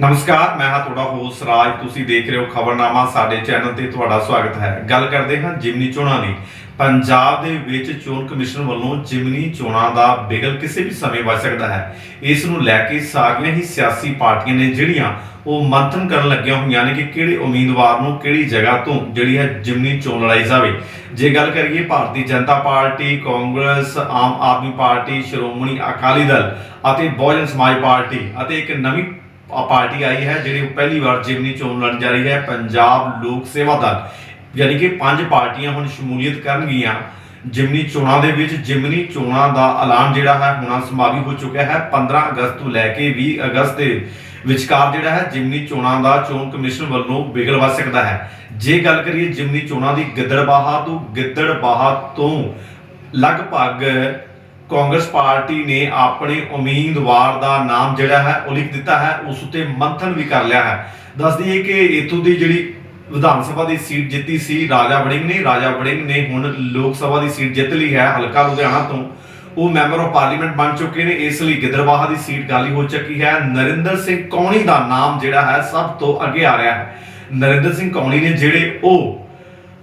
ਨਮਸਕਾਰ, ਮੈਂ ਹਾਂ ਤੁਹਾਡਾ ਹੋਸ ਰਾਜ। ਤੁਸੀਂ ਦੇਖ ਰਹੇ ਹੋ ਖਬਰਨਾਮਾ, ਸਾਡੇ ਚੈਨਲ ਤੇ ਤੁਹਾਡਾ ਸਵਾਗਤ ਹੈ। ਗੱਲ ਕਰਦੇ ਹਾਂ ਜਿਮਨੀ ਚੋਣਾਂ ਦੀ। ਪੰਜਾਬ ਦੇ ਵਿੱਚ ਚੋਣ ਕਮਿਸ਼ਨ ਵੱਲੋਂ ਜਿਮਨੀ ਚੋਣਾਂ ਦਾ ਬਿਗਲ ਕਿਸੇ ਵੀ ਸਮੇਂ ਵੱਜ ਸਕਦਾ ਹੈ। ਇਸ ਨੂੰ ਲੈ ਕੇ ਸਾਰੀਆਂ ਹੀ ਸਿਆਸੀ ਪਾਰਟੀਆਂ ਨੇ ਜਿਹੜੀਆਂ ਉਹ ਮੰਥਨ ਕਰਨ ਲੱਗੀਆਂ ਹੋਈਆਂ ਨੇ ਕਿ ਕਿਹੜੇ ਉਮੀਦਵਾਰ ਨੂੰ ਕਿਹੜੀ ਜਗ੍ਹਾ ਤੋਂ ਜਿਹੜੀ ਹੈ ਜਿਮਨੀ ਚੋਣ ਲੜਾਈ ਜਾਵੇ। ਜੇ ਗੱਲ ਕਰੀਏ ਭਾਰਤੀ ਜਨਤਾ ਪਾਰਟੀ, ਕਾਂਗਰਸ, ਆਮ ਆਦਮੀ ਪਾਰਟੀ, ਸ਼੍ਰੋਮਣੀ ਅਕਾਲੀ ਦਲ ਅਤੇ ਬਹੁਜਨ ਸਮਾਜ ਪਾਰਟੀ ਅਤੇ ਇੱਕ ਨਵੀਂ ਪਾਰਟੀ ਆਈ ਹੈ ਜਿਹੜੀ ਪਹਿਲੀ ਵਾਰ ਜਿਮਨੀ ਚੋਣ ਲੜਨ ਜਾ ਰਹੀ ਹੈ, ਪੰਜਾਬ ਲੋਕ ਸੇਵਾ ਦਲ। ਯਾਨੀ ਕਿ ਪੰਜ ਪਾਰਟੀਆਂ ਹੁਣ ਸ਼ਮੂਲੀਅਤ ਕਰਨਗੀਆਂ। ਜਿਮਨੀ ਚੋਣਾਂ ਦੇ ਵਿੱਚ ਜਿਮਨੀ ਚੋਣਾਂ ਦਾ ਐਲਾਨ ਜਿਹੜਾ ਹੈ, ਹੋਣਾ ਸੰਭਾਵੀ ਹੋ ਚੁੱਕਿਆ ਹੈ। 15 ਅਗਸਤ ਤੋਂ ਲੈ ਕੇ 20 ਅਗਸਤ ਦੇ ਵਿਚਕਾਰ ਜਿਹੜਾ ਹੈ, ਜਿਮਨੀ ਚੋਣਾਂ ਦਾ ਚੋਣ ਕਮਿਸ਼ਨ ਵੱਲੋਂ ਬਿਗਲ ਵੱਜ ਸਕਦਾ ਹੈ। ਜੇ ਗੱਲ ਕਰੀਏ ਜਿਮਨੀ ਚੋਣਾਂ ਦੀ ਗਿੱਦੜਬਾਹਾ ਤੋਂ ਗਿੱਦੜਬਾਹਾ ਤੋਂ ਲਗਭਗ ਕਾਂਗਰਸ ਪਾਰਟੀ ਨੇ ਆਪਣੇ ਉਮੀਦਵਾਰ ਦਾ ਨਾਮ ਜਿਹੜਾ ਹੈ ਉਹ ਲਿਖ ਦਿੱਤਾ ਹੈ, ਉਸ ਉੱਤੇ ਮੰਥਨ ਵੀ ਕਰ ਲਿਆ ਹੈ। ਦੱਸ ਦਈਏ ਕਿ ਇਥੋਂ ਦੀ ਜਿਹੜੀ ਵਿਧਾਨ ਸਭਾ ਦੀ ਸੀਟ ਜਿੱਤੀ ਸੀ ਰਾਜਾ ਵੜਿੰਗ ਨੇ, ਰਾਜਾ ਵੜਿੰਗ ਨੇ ਹੁਣ ਲੋਕ ਸਭਾ ਦੀ ਸੀਟ ਜਿੱਤ ਲਈ ਹੈ, ਹਲਕਾ ਲੁਧਿਆਣਾ ਤੋਂ। ਉਹ ਮੈਂਬਰ ਆਫ ਪਾਰਲੀਮੈਂਟ ਬਣ ਚੁੱਕੇ ਨੇ, ਇਸ ਲਈ ਗਿੱਦੜਬਾਹਾ ਦੀ ਸੀਟ ਖਾਲੀ ਹੋ ਚੁੱਕੀ ਹੈ। ਨਰਿੰਦਰ ਸਿੰਘ ਕੌਣੀ ਦਾ ਨਾਮ ਜਿਹੜਾ ਹੈ ਸਭ ਤੋਂ ਅੱਗੇ ਆ ਰਿਹਾ ਹੈ। ਨਰਿੰਦਰ ਸਿੰਘ ਕੌਣੀ ਨੇ ਜਿਹੜੇ ਉਹ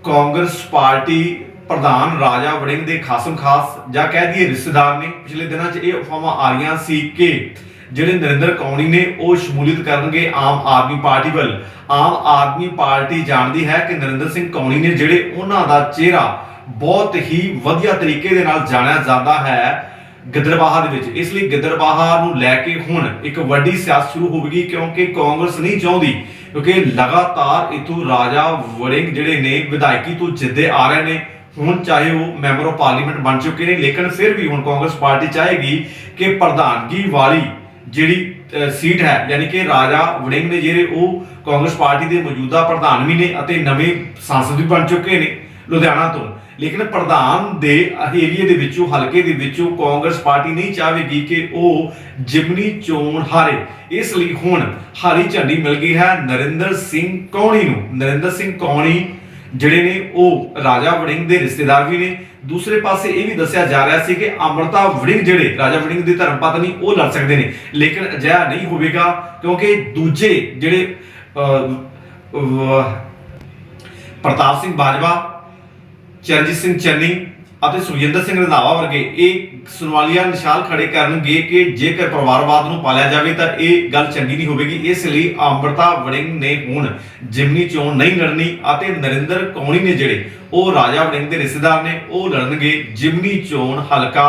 ਕਾਂਗਰਸ ਪਾਰਟੀ ਪ੍ਰਧਾਨ ਰਾਜਾ ਵੜਿੰਗ ਦੇ ਖਾਸਮ ਖਾਸ ਜਾਂ ਕਹਿ ਦਈਏ ਰਿਸ਼ਤੇਦਾਰ ਨੇ ਪਿਛਲੇ ਦਿਨਾਂ 'ਚ ਇਹ ਅਫਵਾਹਾਂ ਆ ਰਹੀਆਂ ਸੀ ਕਿ ਜਿਹੜੇ ਨਰਿੰਦਰ ਕੌਣੀ ਨੇ ਉਹ ਸ਼ਮੂਲੀਅਤ ਕਰਨਗੇ ਆਮ ਆਦਮੀ ਪਾਰਟੀ ਵੱਲ। ਆਮ ਆਦਮੀ ਪਾਰਟੀ ਜਾਣਦੀ ਹੈ ਕਿ ਨਰਿੰਦਰ ਸਿੰਘ ਕੌਣੀ ਨੇ ਜਿਹੜੇ ਉਹਨਾਂ ਦਾ ਚਿਹਰਾ ਬਹੁਤ ਹੀ ਵਧੀਆ ਤਰੀਕੇ ਦੇ ਨਾਲ ਜਾਣਿਆ ਜਾਂਦਾ ਹੈ ਗਿੱਦੜਬਾਹਾ ਦੇ ਵਿੱਚ। ਇਸ ਲਈ ਗਿੱਦੜਬਾਹਾ ਨੂੰ ਲੈ ਕੇ ਹੁਣ ਇੱਕ ਵੱਡੀ ਸਿਆਸਤ ਸ਼ੁਰੂ ਹੋਵੇਗੀ ਕਿਉਂਕਿ ਕਾਂਗਰਸ ਨਹੀਂ ਚਾਹੁੰਦੀ, ਕਿਉਂਕਿ ਲਗਾਤਾਰ ਇਥੋਂ ਰਾਜਾ ਵੜਿੰਗ ਜਿਹੜੇ ਨੇ ਵਿਧਾਇਕੀ ਤੋਂ ਜਿੱਦੇ ਆ ਰਹੇ ਨੇ ਹੁਣ ਚਾਹੇ ਉਹ ਮੈਂਬਰ ਆਫ ਪਾਰਲੀਮੈਂਟ ਬਣ ਚੁੱਕੇ ਨੇ, ਲੇਕਿਨ ਫਿਰ ਵੀ ਹੁਣ ਕਾਂਗਰਸ ਪਾਰਟੀ ਚਾਹੇਗੀ ਕਿ ਪ੍ਰਧਾਨਗੀ ਵਾਲੀ ਜਿਹੜੀ ਸੀਟ ਹੈ, ਯਾਨੀ ਕਿ ਰਾਜਾ ਵੜਿੰਗ ਨੇ ਜਿਹੜੇ ਉਹ ਕਾਂਗਰਸ ਪਾਰਟੀ ਦੇ ਮੌਜੂਦਾ ਪ੍ਰਧਾਨ ਵੀ ਨੇ ਅਤੇ ਨਵੇਂ ਸੰਸਦ ਵੀ ਬਣ ਚੁੱਕੇ ਨੇ ਲੁਧਿਆਣਾ ਤੋਂ। ਲੇਕਿਨ ਪ੍ਰਧਾਨ ਦੇ ਏਰੀਏ ਦੇ ਵਿੱਚੋਂ, ਹਲਕੇ ਦੇ ਵਿੱਚੋਂ ਕਾਂਗਰਸ ਪਾਰਟੀ ਨਹੀਂ ਚਾਹੇਗੀ ਕਿ ਉਹ ਜਿਮਨੀ ਚੋਣ ਹਾਰੇ। ਇਸ ਲਈ ਹੁਣ ਹਰੀ ਝੰਡੀ ਮਿਲ ਗਈ ਹੈ ਨਰਿੰਦਰ ਸਿੰਘ ਕੌਣੀ ਨੂੰ। ਨਰਿੰਦਰ ਸਿੰਘ ਕੌਣੀ ਜਿਹੜੇ ਨੇ ਉਹ ਰਾਜਾ ਵੜਿੰਗ ਦੇ ਰਿਸ਼ਤੇਦਾਰ ਵੀ ਨੇ। ਦੂਸਰੇ ਪਾਸੇ ਇਹ ਵੀ ਦੱਸਿਆ ਜਾ ਰਿਹਾ ਸੀ ਕਿ ਅਮਰਤਾ ਵੜਿੰਗ ਜਿਹੜੇ ਰਾਜਾ ਵੜਿੰਗ ਦੀ ਧਰਮ ਪਤਨੀ ਉਹ ਲੜ ਸਕਦੇ ਨੇ। ਲੇਕਿਨ ਅਜਿਹਾ ਨਹੀਂ ਹੋਵੇਗਾ ਕਿਉਂਕਿ ਦੂਜੇ ਜਿਹੜੇ ਪ੍ਰਤਾਪ ਸਿੰਘ ਬਾਜਵਾ, ਚਰਨਜੀਤ ਸਿੰਘ ਚੰਨੀ ਅਤੇ ਸੁਖਜਿੰਦਰ ਸਿੰਘ ਰੰਧਾਵਾ ਵਰਗੇ ਇਹ ਸੁਨਵਾਲੀਆ ਨਿਸ਼ਾਨ ਖੜੇ ਕਰਨਗੇ ਕਿ ਜੇਕਰ ਪਰਿਵਾਰਵਾਦ ਨੂੰ ਪਾਲਿਆ ਜਾਵੇ ਤਾਂ ਇਹ ਗੱਲ ਚੰਗੀ ਨਹੀਂ ਹੋਵੇਗੀ। ਇਸ ਲਈ ਅੰਮ੍ਰਿਤਾ ਵੜਿੰਗ ਨੇ ਹੁਣ ਜਿਮਨੀ ਚੋਣ ਨਹੀਂ ਲੜਨੀ ਅਤੇ ਨਰਿੰਦਰ ਕੌਣੀ ਨੇ ਜਿਹੜੇ ਉਹ ਰਾਜਾ ਵੜਿੰਗ ਦੇ ਰਿਸ਼ਤੇਦਾਰ ਨੇ, ਉਹ ਲੜਨਗੇ ਜਿਮਨੀ ਚੋਣ ਹਲਕਾ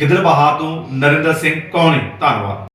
ਗਿੱਦੜਬਾਹਾ ਤੋਂ ਨਰਿੰਦਰ ਸਿੰਘ ਕੌਣੀ। ਧੰਨਵਾਦ।